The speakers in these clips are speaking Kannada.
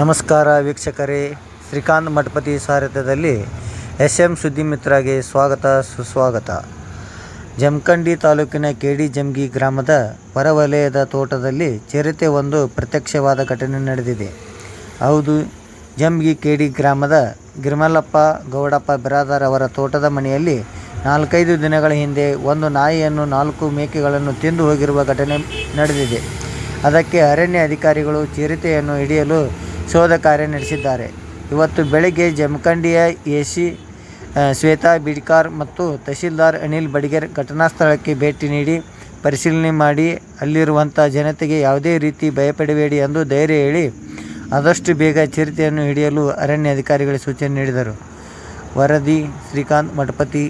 ನಮಸ್ಕಾರ ವೀಕ್ಷಕರೇ. ಶ್ರೀಕಾಂತ್ ಮಠಪತಿ ಸಾರಥ್ಯದಲ್ಲಿ ಎಸ್ ಎಂ ಸುದ್ದಿಮಿತ್ರಗೆ ಸ್ವಾಗತ, ಸುಸ್ವಾಗತ. ಜಮಖಂಡಿ ತಾಲೂಕಿನ ಕೆಡಿ ಜಮ್ಗಿ ಗ್ರಾಮದ ಹೊರವಲಯದ ತೋಟದಲ್ಲಿ ಚಿರತೆ ಒಂದು ಪ್ರತ್ಯಕ್ಷವಾದ ಘಟನೆ ನಡೆದಿದೆ. ಹೌದು, ಜಮ್ಗಿ ಕೆಡಿ ಗ್ರಾಮದ ಗಿರ್ಮಲ್ಲಪ್ಪ ಗೌಡಪ್ಪ ಬಿರಾದಾರ್ ಅವರ ತೋಟದ ಮನೆಯಲ್ಲಿ ನಾಲ್ಕೈದು ದಿನಗಳ ಹಿಂದೆ ಒಂದು ನಾಯಿಯನ್ನು ನಾಲ್ಕು ಮೇಕೆಗಳನ್ನು ತಿಂದು ಹೋಗಿರುವ ಘಟನೆ ನಡೆದಿದೆ. ಅದಕ್ಕೆ ಅರಣ್ಯ ಅಧಿಕಾರಿಗಳು ಚಿರತೆಯನ್ನು ಹಿಡಿಯಲು ಶೋಧ ಕಾರ್ಯ ನಡೆಸಿದ್ದಾರೆ. ಇವತ್ತು ಬೆಳಗ್ಗೆ ಜಮಖಂಡಿಯ ಎ ಸಿ ಶ್ವೇತಾ ಬಿಡ್ಕಾರ್ ಮತ್ತು ತಹಶೀಲ್ದಾರ್ ಅನಿಲ್ ಬಡಿಗೇರ್ ಘಟನಾ ಸ್ಥಳಕ್ಕೆ ಭೇಟಿ ನೀಡಿ ಪರಿಶೀಲನೆ ಮಾಡಿ ಅಲ್ಲಿರುವಂಥ ಜನತೆಗೆ ಯಾವುದೇ ರೀತಿ ಭಯಪಡಬೇಡಿ ಎಂದು ಧೈರ್ಯ ಹೇಳಿ, ಆದಷ್ಟು ಬೇಗ ಚಿರತೆಯನ್ನು ಹಿಡಿಯಲು ಅರಣ್ಯ ಅಧಿಕಾರಿಗಳಿಗೆ ಸೂಚನೆ ನೀಡಿದರು. ವರದಿ ಶ್ರೀಕಾಂತ್ ಮಠಪತಿ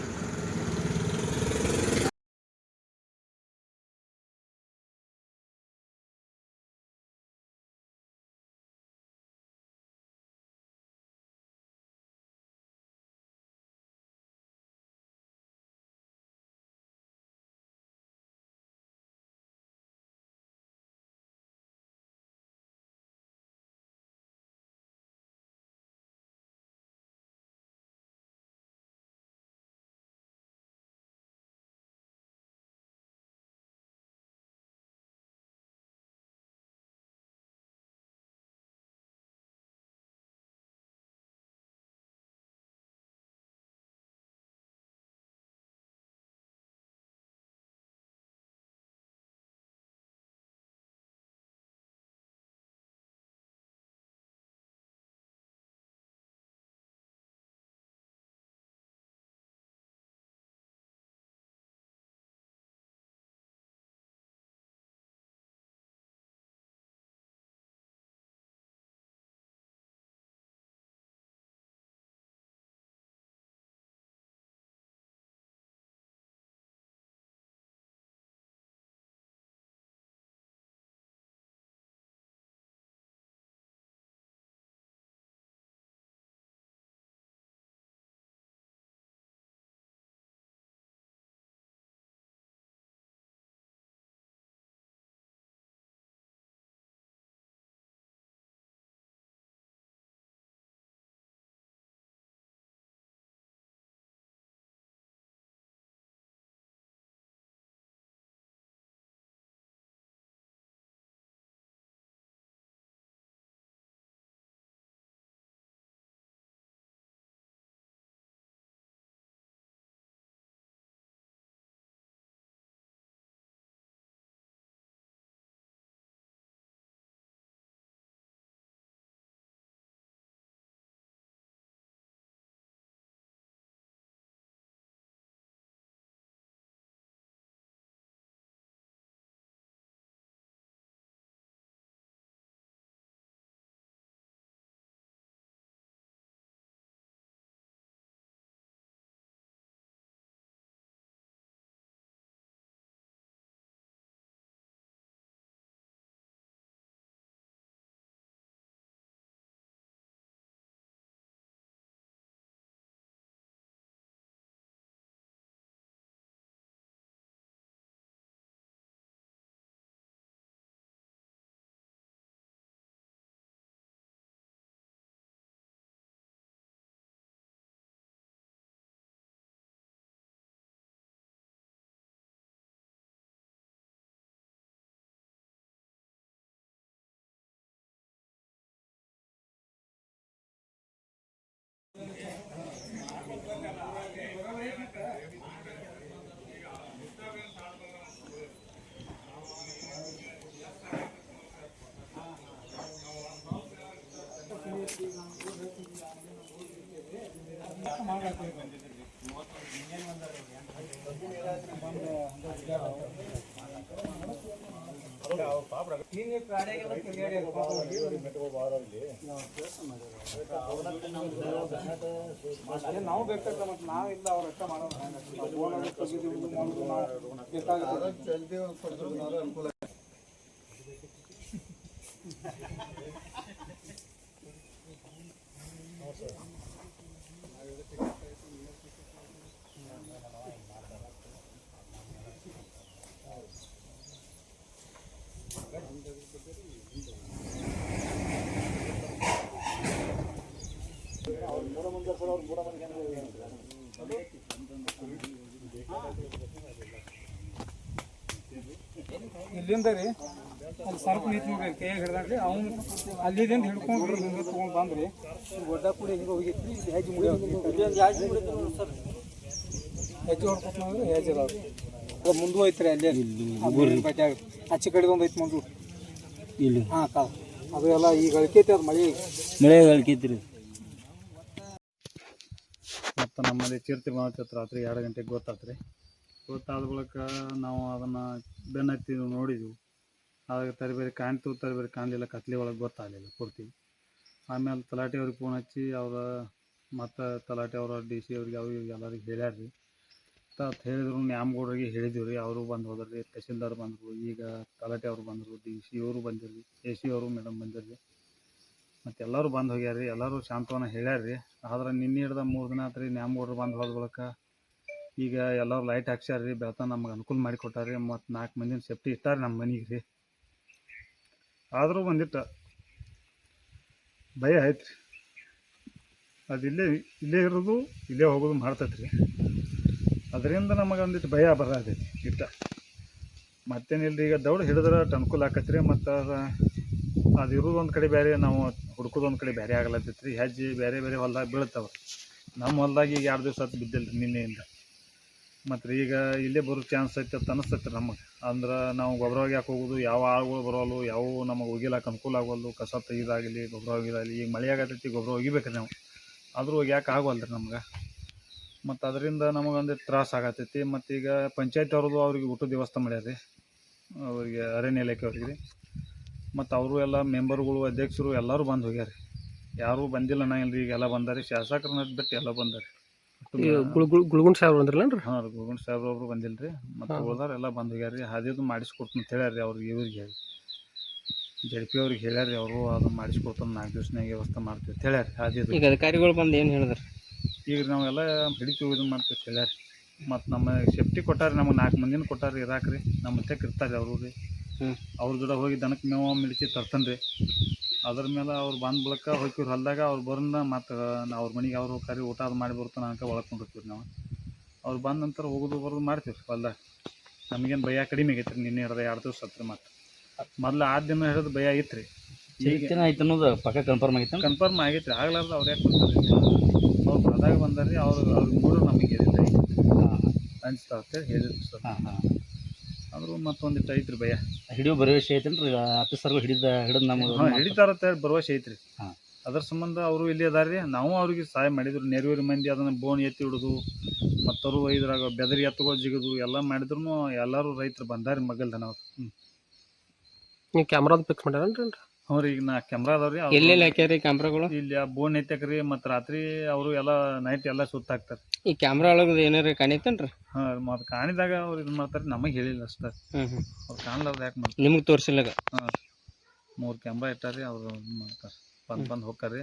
ನಾವು ಬೇಕಾಗ್ತದೆ ಮತ್ತೆ ನಾವಿಲ್ಲ ಅವ್ರ ಅಷ್ಟ ಮಾಡೋಣ ಫೋನ್ ಮೂರ ಮಂದಿ ಇಲ್ಲಿಂದ ರೀ ಅಲ್ಲಿ ಸರ್ಪ್ ನಿಂತು ನೋಡ್ರಿ ಕೈಯಾಗ ಹಿಡ್ದಾಡ್ರಿ ಅವ್ನು ಅಲ್ಲಿದಿಂದ ಹಿಡ್ಕೊಂಡ್ರಿ ಹಿಂಗೆ ತೊಗೊಂಡು ಬಂದ್ರಿ. ಗೊಡ್ಡ ಕೂಡಿ ಹಿಂಗೆ ಹೋಗಿತ್ತು? ರೀ ಹೆಜ್ಜೆ ಮುಗಿ ಹೆಜ್ಜೆ ಹೊಡ್ಕೊತ ನೋಡ್ರಿ ಹೆಜ್ಜೆ ಅದಾವ್ರಿ ಅದು ಮುಂದೆ ರೀ ಅಲ್ಲೇ. ಬಟ್ಯಾಗ ಹಚ್ಚಿ ಕಡೆ ಒಂದು ಐತಿ ಮುಂದೆ ಇಲ್ಲಿ. ಹಾಂ ಕಾಲ. ಅದು ಎಲ್ಲ ಈಗ ಅಳ್ಕೈತಿ ಅದು ಮಳೆ. ಮಳೆ ಹೇಳ್ಕೈತ್ರಿ ಮತ್ತು ನಮ್ಮಲ್ಲಿ ಚೀರ್ತಿ ಮಾವತ್ತು ರಾತ್ರಿ ಎರಡು ಗಂಟೆಗೆ ಗೊತ್ತಾತ್ರಿ. ಗೊತ್ತಾದ ಬಳಿಕ ನಾವು ಅದನ್ನು ಬೆನ್ನತ್ತಿ ನೋಡಿದ್ವಿ. ಆವಾಗ ತರಬೇರಿ ಕಾಣ್ತು, ತರಬೇರಿ ಕಾಣಲಿಲ್ಲ, ಕತ್ಲೆ ಒಳಗೆ ಗೊತ್ತಾಗಲಿಲ್ಲ ಪೂರ್ತಿ. ಆಮೇಲೆ ತಲಾಟೆ ಅವ್ರಿಗೆ ಫೋನ್ ಹಚ್ಚಿ ಅವ್ರ ಮತ್ತು ತಲಾಟೆ ಅವರ ಡಿ ಸಿ ಅವ್ರಿಗೆ ಅವ್ರಿಗೆ ಎಲ್ಲರಿಗೆ ಹೇಳ್ಯಾರ ರೀ ಅಂತ ಹೇಳಿದ್ರು, ನ್ಯಾಮಗೌಡರಿಗೆ ಹೇಳಿದ್ವಿ ರೀ ಅವರು ಬಂದು ಹೋದ್ರಿ ತಹಸೀಲ್ದಾರ್ ಬಂದರು, ಈಗ ತಲಾಟೆ ಅವರು ಬಂದರು ಡಿ ಸಿ ಅವರು ಬಂದಿರ್ರಿ ಎ ಸಿ ಅವರು ಮೇಡಮ್ ಬಂದಿರಿ ಮತ್ತು ಎಲ್ಲರೂ ಬಂದು ಹೋಗ್ಯಾರ ರೀ ಎಲ್ಲರೂ ಶಾಂತವನ ಹೇಳ್ಯಾರ ರೀ ಆದ್ರೆ ನಿನ್ನೆ ಹಿಡ್ದ ಮೂರು ದಿನ ಆತ್ರಿ ನ್ಯಾಮಗೌಡ್ರು ಬಂದು ಹೋದ ಬಳಿಕ ಈಗ ಎಲ್ಲರೂ ಲೈಟ್ ಹಾಕ್ಸ್ಯಾರ ರೀ ಬೆಳ್ತಾನ ನಮ್ಗೆ ಅನುಕೂಲ ಮಾಡಿ ಕೊಟ್ಟಾರ ರೀ ಮತ್ತು ನಾಲ್ಕು ಮಂದಿನ ಸೇಫ್ಟಿ ಇಟ್ಟಾರ ನಮ್ಮ ಮನೆಗೆ ರೀ ಆದರೂ ಒಂದಿಟ್ಟು ಭಯ ಐತ್ರಿ ಅದು ಇಲ್ಲೇ ಇಲ್ಲೇ ಇರೋದು, ಇಲ್ಲೇ ಹೋಗೋದು ಮಾಡ್ತೈತೆ ರೀ ಅದರಿಂದ ನಮಗೆ ಒಂದಿಟ್ಟು ಭಯ ಬರತೈತಿ ಇಟ್ಟ. ಮತ್ತೇನಿಲ್ಲ ಈಗ ದೌಡ್ ಹಿಡಿದ್ರೆ ಅನುಕೂಲ ಆಕತ್ರಿ, ಮತ್ತು ಅದು ಅದು ಇರೋದು ಒಂದು ಕಡೆ ಬೇರೆ ನಾವು ಹುಡ್ಕೋದು ಒಂದು ಕಡೆ ಬೇರೆ ಆಗಲತ್ತೈತೆ ರೀ ಹೆಜ್ಜೆ ಬೇರೆ ಬೇರೆ ಹೊಲ್ದಾಗ ಬೀಳ್ತಾವೆ ನಮ್ಮ ಹೊಲ್ದಾಗ ಈಗ ಎರಡು ದಿವಸ ಬಿದ್ದಿಲ್ಲ ನಿನ್ನೆಯಿಂದ. ಮತ್ತು ರೀ ಈಗ ಇಲ್ಲೇ ಬರೋ ಚಾನ್ಸ್ ಐತೆ ಅಂತ ಅನಿಸ್ತೈತೆ ರೀ ನಮಗೆ. ಅಂದ್ರೆ ನಾವು ಗೊಬ್ಬರ ಯಾಕೆ ಹೋಗೋದು? ಯಾವ ಆಳುಗಳು ಬರೋಲ್ಲ? ಯಾವ ನಮಗೆ ಒಗಿಲಾಕ ಅನುಕೂಲ ಆಗೋಲ್ದು ಕಸ ತೆಗಿದಾಗಲಿ ಗೊಬ್ಬರ ಒಗಿದಾಗಲಿ ಈಗ ಮಳೆ ಆಗತೈತಿ ಗೊಬ್ಬರ ಒಗಿಬೇಕು ನಾವು. ಆದರೂ ಒಗ್ಯಾಕೆ ಆಗೋಲ್ಲ ರೀ ನಮ್ಗೆ. ಮತ್ತು ಅದರಿಂದ ನಮಗೊಂದು ತ್ರಾಸ ಆಗತೈತಿ. ಮತ್ತು ಈಗ ಪಂಚಾಯತ್ ಅವ್ರದ್ದು ಅವ್ರಿಗೆ ಊಟದ ವ್ಯವಸ್ಥೆ ಮಾಡ್ಯಾರ ರೀ. ಅವರಿಗೆ ಅರಣ್ಯ ಇಲಾಖೆ ಅವ್ರಿಗೆ ರೀ. ಮತ್ತು ಅವರು ಎಲ್ಲ ಮೆಂಬರ್ಗಳು, ಅಧ್ಯಕ್ಷರು ಎಲ್ಲರೂ ಬಂದು ಹೋಗ್ಯಾರ ರೀ. ಯಾರೂ ಬಂದಿಲ್ಲ ನಾ ಇಲ್ಲ ಈಗ ಎಲ್ಲ ಬಂದಾರಿ ಶಾಸಕರನ್ನ ಬಿಟ್ಟು ಎಲ್ಲ ಬಂದಾರಿ ಗುಳ್ಗುಂಡ್ ಸಾಹೇಬ್ರು ಅಂದ್ರಲ್ಲ ಹಾಂ ರೀ ಗುಳ್ಗುಂಡ್ ಸಾಹೇಬ್ರು ಒಬ್ರು ಬಂದಿಲ್ಲ ರೀ ಮತ್ತು ಉಳ್ದಾರ ಎಲ್ಲ ಬಂದು ಹೋಗ್ಯಾರ ರೀ ಹಾದಿದು ಮಾಡಿಸ್ಕೊಡ್ತೀನಿ ಅಂತ ಹೇಳ್ಯಾರ ರೀ ಅವ್ರಿಗೆ ಇವ್ರಿಗೆ ಹೇಳಿ. ಜಡ್ ಪಿ ಅವ್ರಿಗೆ ಹೇಳ್ಯಾರ ರೀ ಅವರು ಅದು ಮಾಡಿಸ್ಕೊಡ್ತಾನೆ ನಾಲ್ಕು ದಿವ್ಸನಾಗ ವ್ಯವಸ್ಥೆ ಮಾಡ್ತೀವಿ ಅಂತ ಹೇಳ್ಯಾರ ಹಾದಿದು ಈಗ ಅಧಿಕಾರಿಗಳು ಬಂದು ಏನು ಹೇಳಿದ್ರು? ಈಗ ನಾವೆಲ್ಲ ಹಿಡಿತೀವಿ ಇದನ್ನ ಮಾಡ್ತೀವಿ ಅಂತ ಹೇಳ್ಯಾರ ಮತ್ತು ನಮ್ಮ ಸೇಫ್ಟಿ ಕೊಟ್ಟಾರ ನಮಗೆ ನಾಲ್ಕು ಮಂದಿನ ಕೊಟ್ಟಾರ ಇರಾಕ್ರಿ. ರೀ ನಮ್ಮ ಮತ್ತೆ ಇರ್ತಾರೆ ಅವರು. ರೀ. ಅವ್ರ ಜೊತೆ ಹೋಗಿ ದನಕ್ಕೆ ಮೇವು ಮಿಡಿಸಿ ತರ್ತಾನೆ ರೀ ಅದ್ರ ಮೇಲೆ ಅವ್ರು ಬಂದ ಬಳಿಕ ಹೋಗ್ತೀವಿ ಹೊಲ್ದಾಗ ಅವ್ರು ಬರೋಣ ಮತ್ತು ಅವ್ರ ಮನೆಗೆ ಅವ್ರು ಕರಿ ಊಟ ಅದು ಮಾಡಿ ಬರ್ತಾನೆ ಅನ್ಕ ಒಳಕೊಂಡಿರ್ತೀವಿ ನಾವು. ಅವ್ರು ಬಂದ ನಂತರ ಹೋಗೋದು ಬರೋದು ಮಾಡ್ತೀವಿ ರೀ ಹೊಲ್ದಾಗ ನಮಗೇನು ಭಯ ಕಡಿಮೆ ಆಗೈತೆ ರೀ ನಿನ್ನೆ ಹಿಡ್ದು ಎರಡು ದಿವಸ ಹತ್ರ ಮತ್ತು. ಮೊದ್ಲು ಆ ದಿನ ಹಿಡಿದು ಭಯ ಆಗಿತ್ತು ರೀ ದಿನ ಆಯ್ತು ಅನ್ನೋದು ಪಕ್ಕ ಕನ್ಫರ್ಮ್ ಆಗೈತೆ ಕನ್ಫರ್ಮ್ ಆಗೈತೆ ರೀ ಆಗ್ಲಾರ್ದು ಅವ್ರು ಯಾಕೆ ಬರ್ತಾರೆ? ಅವ್ರು ಹೊಲ್ದಾಗ ಬಂದಾರ ರೀ ಅವ್ರು ಅವ್ರಿಗೆ ಮೂರು ನಮಗೆ ಹೇಳಿಲ್ಲ ಅನ್ಸ್ತಾ ಅಂತೇಳಿ ಹೇಳಿದ್ರು ಸರ್ ಹಾಂ ಹಾಂ. ಆದರೂ ಮತ್ತೊಂದಿಟ್ಟು ಐತ್ರಿ ಭಯ. ಹಿಡಿಯೋ ಭರವಸೆ ಐತೇನ್ರಿ? ಆಫೀಸರ್ಗಳು ಹಿಡಿದ ಹಿಡಿದು ನಮ್ಗೆ ಹಾಂ ಹಿಡಿತಾರ ಅಂತ ಹೇಳಿ ಭರವಸೆ ಐತ್ರಿ. ಹಾ. ಅದ್ರ ಸಂಬಂಧ ಅವರು ಇಲ್ಲಿ ಅದಾರ ರೀ ನಾವು ಅವ್ರಿಗೆ ಸಹಾಯ ಮಾಡಿದ್ರು. ನೆರವೇರಿ ಮಂದಿ ಅದನ್ನು ಬೋನ್ ಎತ್ತಿ ಹಿಡಿದು ಮತ್ತವರು ಇದ್ರಾಗ ಬೆದರಿ ಎತ್ತುಗಳು ಜಿಗಿದು ಎಲ್ಲ ಮಾಡಿದ್ರು ಎಲ್ಲರೂ ರೈತರು ಬಂದಾರಿ ಮಗಲ್ದನ ಅವ್ರು. ನೀವು ಕ್ಯಾಮ್ರಾದ ಫಿಕ್ಸ್ ಅವ್ರು ಈಗ ನಾ ಕ್ಯಾಮ್ರಾ ಅದಾವ ರೀ ಎಲ್ಲೆಲ್ಲಿ ಹಾಕ್ಯಾರಿ ಕ್ಯಾಮ್ರಾಗಳು ಇಲ್ಲಿ ಆ ಬೋನ್ ಎತ್ತಕ್ರಿ ಮತ್ತು ರಾತ್ರಿ ಅವರು ಎಲ್ಲ ನೈಟ್ ಎಲ್ಲ ಸುತ್ತಾಕ್ತಾರೆ. ಈ ಕ್ಯಾಮ್ರಾ ಒಳಗೆ ಏನಾರ ಕಾಣಿತೇನ್ರಿ ಹಾಂ ಮತ್ತು ಕಾಣಿದಾಗ ಅವ್ರು ಇದು ಮಾಡ್ತಾರೆ ನಮಗೆ ಹೇಳಿಲ್ಲ ಅಷ್ಟೇ. ಹ್ಞೂ ಹ್ಞೂ ಅವ್ರು ಕಾಣ್ಲಾರ್ದು ಯಾಕೆ ಮಾಡ್ತಾರೆ? ನಿಮಗೆ ತೋರಿಸಿಲ್ಲ ಹಾಂ ಮೂರು ಕ್ಯಾಮ್ರಾ ಇಟ್ಟಾರಿ ಅವರು ಮಾಡ್ತಾರೆ. ಬಂದು ಬಂದು ಹೋಗ್ತಾರೆ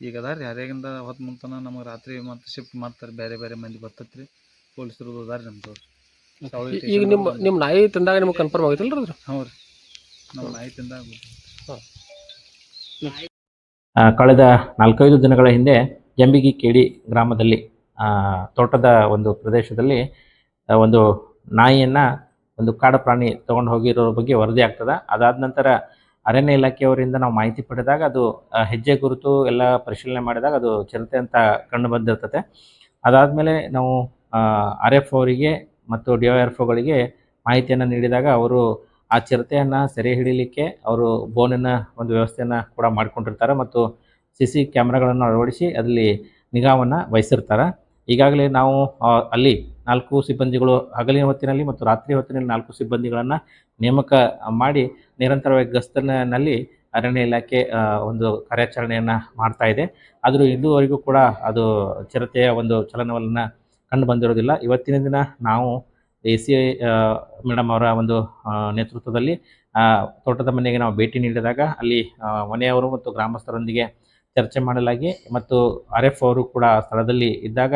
ಈಗ ಅದಾರ ರೀ ಹರಿಯಾಗಿಂದ ಹೊತ್ತು ಮುಂತನ ನಮಗೆ ರಾತ್ರಿ ಮತ್ತು ಶಿಫ್ಟ್ ಮಾಡ್ತಾರೆ ಬೇರೆ ಬೇರೆ ಮಂದಿ ಬರ್ತೈತ್ರಿ ಪೊಲೀಸರು ಅದಾರಿ ನಮ್ದು ಈಗ ನಿಮ್ಮ ನಿಮ್ಮ ನಾಯಿ ತಿಂದಾಗ ನಿಮ್ಗೆ ಕನ್ಫರ್ಮ್ ಆಗೈತಲ್ರಿ ಹ್ಞೂ ರೀ. ನಮ್ಮ ನಾಯಿ ತಿಂದಾಗ ಕಳೆದ ನಾಲ್ಕೈದು ದಿನಗಳ ಹಿಂದೆ ಜಂಬಿಗಿ ಕೇಡಿ ಗ್ರಾಮದಲ್ಲಿ ತೋಟದ ಒಂದು ಪ್ರದೇಶದಲ್ಲಿ ಒಂದು ನಾಯಿಯನ್ನು ಒಂದು ಕಾಡು ಪ್ರಾಣಿ ತೊಗೊಂಡು ಹೋಗಿರೋ ಬಗ್ಗೆ ವರದಿ ಆಗ್ತದೆ. ಅದಾದ ನಂತರ ಅರಣ್ಯ ಇಲಾಖೆಯವರಿಂದ ನಾವು ಮಾಹಿತಿ ಪಡೆದಾಗ ಅದು ಹೆಜ್ಜೆ ಗುರುತು ಎಲ್ಲ ಪರಿಶೀಲನೆ ಮಾಡಿದಾಗ ಅದು ಚಿರತೆ ಅಂತ ಕಂಡು ಬಂದಿರ್ತದೆ. ಅದಾದಮೇಲೆ ನಾವು ಆರ್ ಎಫ್ ಅವರಿಗೆ ಮತ್ತು ಡಿ ಒ ಎಫ್ ಒಗಳಿಗೆ ಮಾಹಿತಿಯನ್ನು ನೀಡಿದಾಗ ಅವರು ಆ ಚಿರತೆಯನ್ನು ಸೆರೆ ಹಿಡಿಯಲಿಕ್ಕೆ ಅವರು ಬೋನಿನ ಒಂದು ವ್ಯವಸ್ಥೆಯನ್ನು ಕೂಡ ಮಾಡಿಕೊಂಡಿರ್ತಾರೆ ಮತ್ತು ಸಿ ಸಿ ಕ್ಯಾಮ್ರಾಗಳನ್ನು ಅಳವಡಿಸಿ ಅಲ್ಲಿ ನಿಗಾವನ್ನು ವಹಿಸಿರ್ತಾರೆ. ಈಗಾಗಲೇ ನಾವು ಅಲ್ಲಿ ನಾಲ್ಕು ಸಿಬ್ಬಂದಿಗಳು ಹಗಲಿನ ಹೊತ್ತಿನಲ್ಲಿ ಮತ್ತು ರಾತ್ರಿ ಹೊತ್ತಿನಲ್ಲಿ ನಾಲ್ಕು ಸಿಬ್ಬಂದಿಗಳನ್ನು ನೇಮಕ ಮಾಡಿ ನಿರಂತರವಾಗಿ ಗಸ್ತನಲ್ಲಿ ಅರಣ್ಯ ಇಲಾಖೆ ಒಂದು ಕಾರ್ಯಾಚರಣೆಯನ್ನು ಮಾಡ್ತಾ ಇದೆ. ಆದರೂ ಇದುವರೆಗೂ ಕೂಡ ಅದು ಚಿರತೆಯ ಒಂದು ಚಲನವಲನ ಕಂಡು ಬಂದಿರೋದಿಲ್ಲ. ಇವತ್ತಿನ ದಿನ ನಾವು ಎ ಸಿ ಮೇಡಮ್ ಅವರ ಒಂದು ನೇತೃತ್ವದಲ್ಲಿ ತೋಟದ ಮನೆಗೆ ನಾವು ಭೇಟಿ ನೀಡಿದಾಗ ಅಲ್ಲಿ ಮನೆಯವರು ಮತ್ತು ಗ್ರಾಮಸ್ಥರೊಂದಿಗೆ ಚರ್ಚೆ ಮಾಡಲಾಗಿ ಮತ್ತು ಆರ್ ಎಫ್ ಅವರು ಕೂಡ ಸ್ಥಳದಲ್ಲಿ ಇದ್ದಾಗ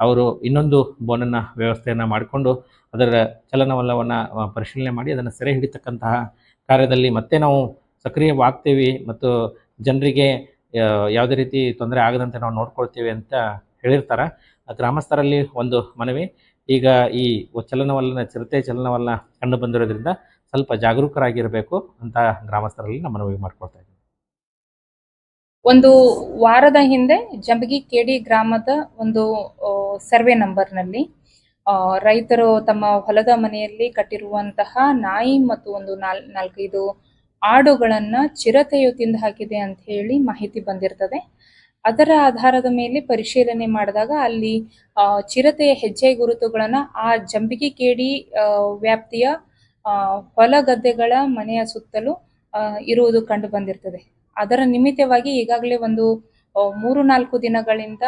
ಅವರು ಇನ್ನೊಂದು ಬೋನನ್ನು ವ್ಯವಸ್ಥೆಯನ್ನು ಮಾಡಿಕೊಂಡು ಅದರ ಚಲನವಲ್ಲವನ್ನು ಪರಿಶೀಲನೆ ಮಾಡಿ ಅದನ್ನು ಸೆರೆ ಹಿಡಿತಕ್ಕಂತಹ ಕಾರ್ಯದಲ್ಲಿ ಮತ್ತೆ ನಾವು ಸಕ್ರಿಯವಾಗ್ತೀವಿ ಮತ್ತು ಜನರಿಗೆ ಯಾವುದೇ ರೀತಿ ತೊಂದರೆ ಆಗದಂತೆ ನಾವು ನೋಡ್ಕೊಳ್ತೀವಿ ಅಂತ ಹೇಳಿರ್ತಾರೆ. ಗ್ರಾಮಸ್ಥರಲ್ಲಿ ಒಂದು ಮನವಿ. ಈಗ ಈ ಚಲನವಲನ, ಚಿರತೆ ಚಲನವಲನ ಕಂಡು ಬಂದಿರೋದ್ರಿಂದ ಸ್ವಲ್ಪ ಜಾಗರೂಕರಾಗಿರಬೇಕು ಅಂತ ಗ್ರಾಮಸ್ಥರಲ್ಲಿ ನಮ್ಮ ಮನವಿ ಮಾಡ್ಕೊಳ್ತಾ ಒಂದು ವಾರದ ಹಿಂದೆ ಜಂಬಗಿ ಕೇಡಿ ಗ್ರಾಮದ ಒಂದು ಸರ್ವೆ ನಂಬರ್ನಲ್ಲಿ ರೈತರು ತಮ್ಮ ಹೊಲದ ಮನೆಯಲ್ಲಿ ಕಟ್ಟಿರುವಂತಹ ನಾಯಿ ಮತ್ತು ಒಂದು ನಾಲ್, ನಾಲ್ಕೈದು ಆಡುಗಳನ್ನ ಚಿರತೆಯು ತಿಂದು ಹಾಕಿದೆ ಅಂತ ಹೇಳಿ ಮಾಹಿತಿ ಬಂದಿರ್ತದೆ. ಅದರ ಆಧಾರದ ಮೇಲೆ ಪರಿಶೀಲನೆ ಮಾಡಿದಾಗ ಅಲ್ಲಿ ಚಿರತೆಯ ಹೆಜ್ಜೆ ಗುರುತುಗಳನ್ನ ಆ ಜಂಬಿಗೆ ಕೇಡಿ ವ್ಯಾಪ್ತಿಯ ಹೊಲ ಗದ್ದೆಗಳ ಮನೆಯ ಸುತ್ತಲೂ ಇರುವುದು ಕಂಡು ಬಂದಿರ್ತದೆ. ಅದರ ನಿಮಿತ್ತವಾಗಿ ಈಗಾಗಲೇ ಒಂದು ಮೂರು ನಾಲ್ಕು ದಿನಗಳಿಂದ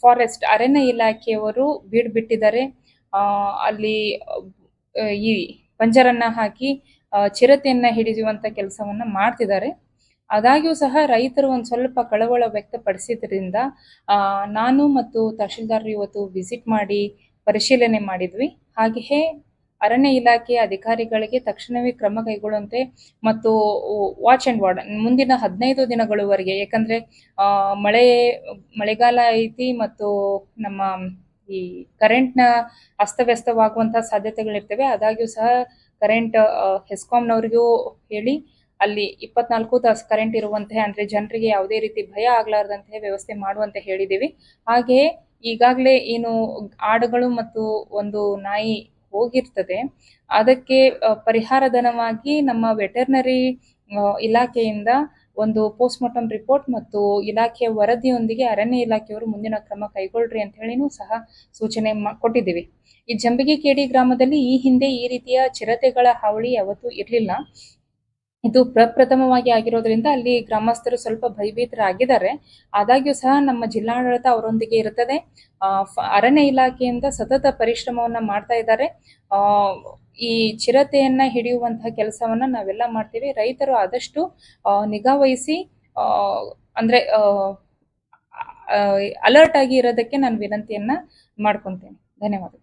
ಫಾರೆಸ್ಟ್ ಅರಣ್ಯ ಇಲಾಖೆಯವರು ಬೀಡ್ ಬಿಟ್ಟಿದ್ದಾರೆ. ಅಲ್ಲಿ, ಈ ಪಂಜರನ್ನ ಹಾಕಿ ಚಿರತೆಯನ್ನ ಹಿಡಿಯುವಂತ ಕೆಲಸವನ್ನ ಮಾಡ್ತಿದ್ದಾರೆ. ಆದಾಗ್ಯೂ ಸಹ ರೈತರು ಒಂದು ಸ್ವಲ್ಪ ಕಳವಳ ವ್ಯಕ್ತಪಡಿಸಿದ್ರಿಂದ ನಾನು ಮತ್ತು ತಹಶೀಲ್ದಾರ್ ಇವತ್ತು ವಿಸಿಟ್ ಮಾಡಿ ಪರಿಶೀಲನೆ ಮಾಡಿದ್ವಿ. ಹಾಗೆಯೇ ಅರಣ್ಯ ಇಲಾಖೆಯ ಅಧಿಕಾರಿಗಳಿಗೆ ತಕ್ಷಣವೇ ಕ್ರಮ ಕೈಗೊಳ್ಳುವಂತೆ ಮತ್ತು ವಾಚ್ ಅಂಡ್ ವಾರ್ಡ್ ಮುಂದಿನ ಹದಿನೈದು ದಿನಗಳವರೆಗೆ ಯಾಕಂದ್ರೆ ಮಳೆ, ಮಳೆಗಾಲ ಐತಿ ಮತ್ತು ನಮ್ಮ ಈ ಕರೆಂಟ್ನ ಅಸ್ತವ್ಯಸ್ತವಾಗುವಂತಹ ಸಾಧ್ಯತೆಗಳಿರ್ತವೆ. ಆದಾಗ್ಯೂ ಸಹ ಕರೆಂಟ್ ಹೆಸ್ಕಾಂನವ್ರಿಗೂ ಹೇಳಿ ಅಲ್ಲಿ ಇಪ್ಪತ್ನಾಲ್ಕು ತಾಸು ಕರೆಂಟ್ ಇರುವಂತೆ ಅಂದ್ರೆ ಜನರಿಗೆ ಯಾವುದೇ ರೀತಿ ಭಯ ಆಗ್ಲಾರ್ದಂತೆ ವ್ಯವಸ್ಥೆ ಮಾಡುವಂತೆ ಹೇಳಿದ್ದೀವಿ. ಹಾಗೆ ಈಗಾಗಲೇ ಏನು ಆಡುಗಳು ಮತ್ತು ಒಂದು ನಾಯಿ ಹೋಗಿರ್ತದೆ. ಅದಕ್ಕೆ ಪರಿಹಾರ ಧನವಾಗಿ ನಮ್ಮ ವೆಟರ್ನರಿ ಇಲಾಖೆಯಿಂದ ಒಂದು ಪೋಸ್ಟ್ ಮಾರ್ಟಮ್ ರಿಪೋರ್ಟ್ ಮತ್ತು ಇಲಾಖೆಯ ವರದಿಯೊಂದಿಗೆ ಅರಣ್ಯ ಇಲಾಖೆಯವರು ಮುಂದಿನ ಕ್ರಮ ಕೈಗೊಳ್ಳ್ರಿ ಅಂತ ಹೇಳಿನೂ ಸಹ ಸೂಚನೆ ಕೊಟ್ಟಿದ್ದೀವಿ. ಈ ಜಂಬಿಗೆ ಕೇಡಿ ಗ್ರಾಮದಲ್ಲಿ ಈ ಹಿಂದೆ ಈ ರೀತಿಯ ಚಿರತೆಗಳ ಹಾವಳಿ ಯಾವತ್ತೂ ಇರಲಿಲ್ಲ. ಇದು ಪ್ರಪ್ರಥಮವಾಗಿ ಆಗಿರೋದ್ರಿಂದ ಅಲ್ಲಿ ಗ್ರಾಮಸ್ಥರು ಸ್ವಲ್ಪ ಭಯಭೀತರಾಗಿದ್ದಾರೆ. ಆದಾಗ್ಯೂ ಸಹ ನಮ್ಮ ಜಿಲ್ಲಾಡಳಿತ ಅವರೊಂದಿಗೆ ಇರುತ್ತದೆ. ಅರಣ್ಯ ಇಲಾಖೆಯಿಂದ ಸತತ ಪರಿಶ್ರಮವನ್ನ ಮಾಡ್ತಾ ಇದ್ದಾರೆ. ಈ ಚಿರತೆಯನ್ನ ಹಿಡಿಯುವಂತಹ ಕೆಲಸವನ್ನ ನಾವೆಲ್ಲ ಮಾಡ್ತೀವಿ. ರೈತರು ಆದಷ್ಟು ನಿಗಾ ವಹಿಸಿ ಅಂದ್ರೆ ಅಲರ್ಟ್ ಆಗಿ ಇರೋದಕ್ಕೆ ನಾನು ವಿನಂತಿಯನ್ನ ಮಾಡ್ಕೊತೇನೆ. ಧನ್ಯವಾದಗಳು.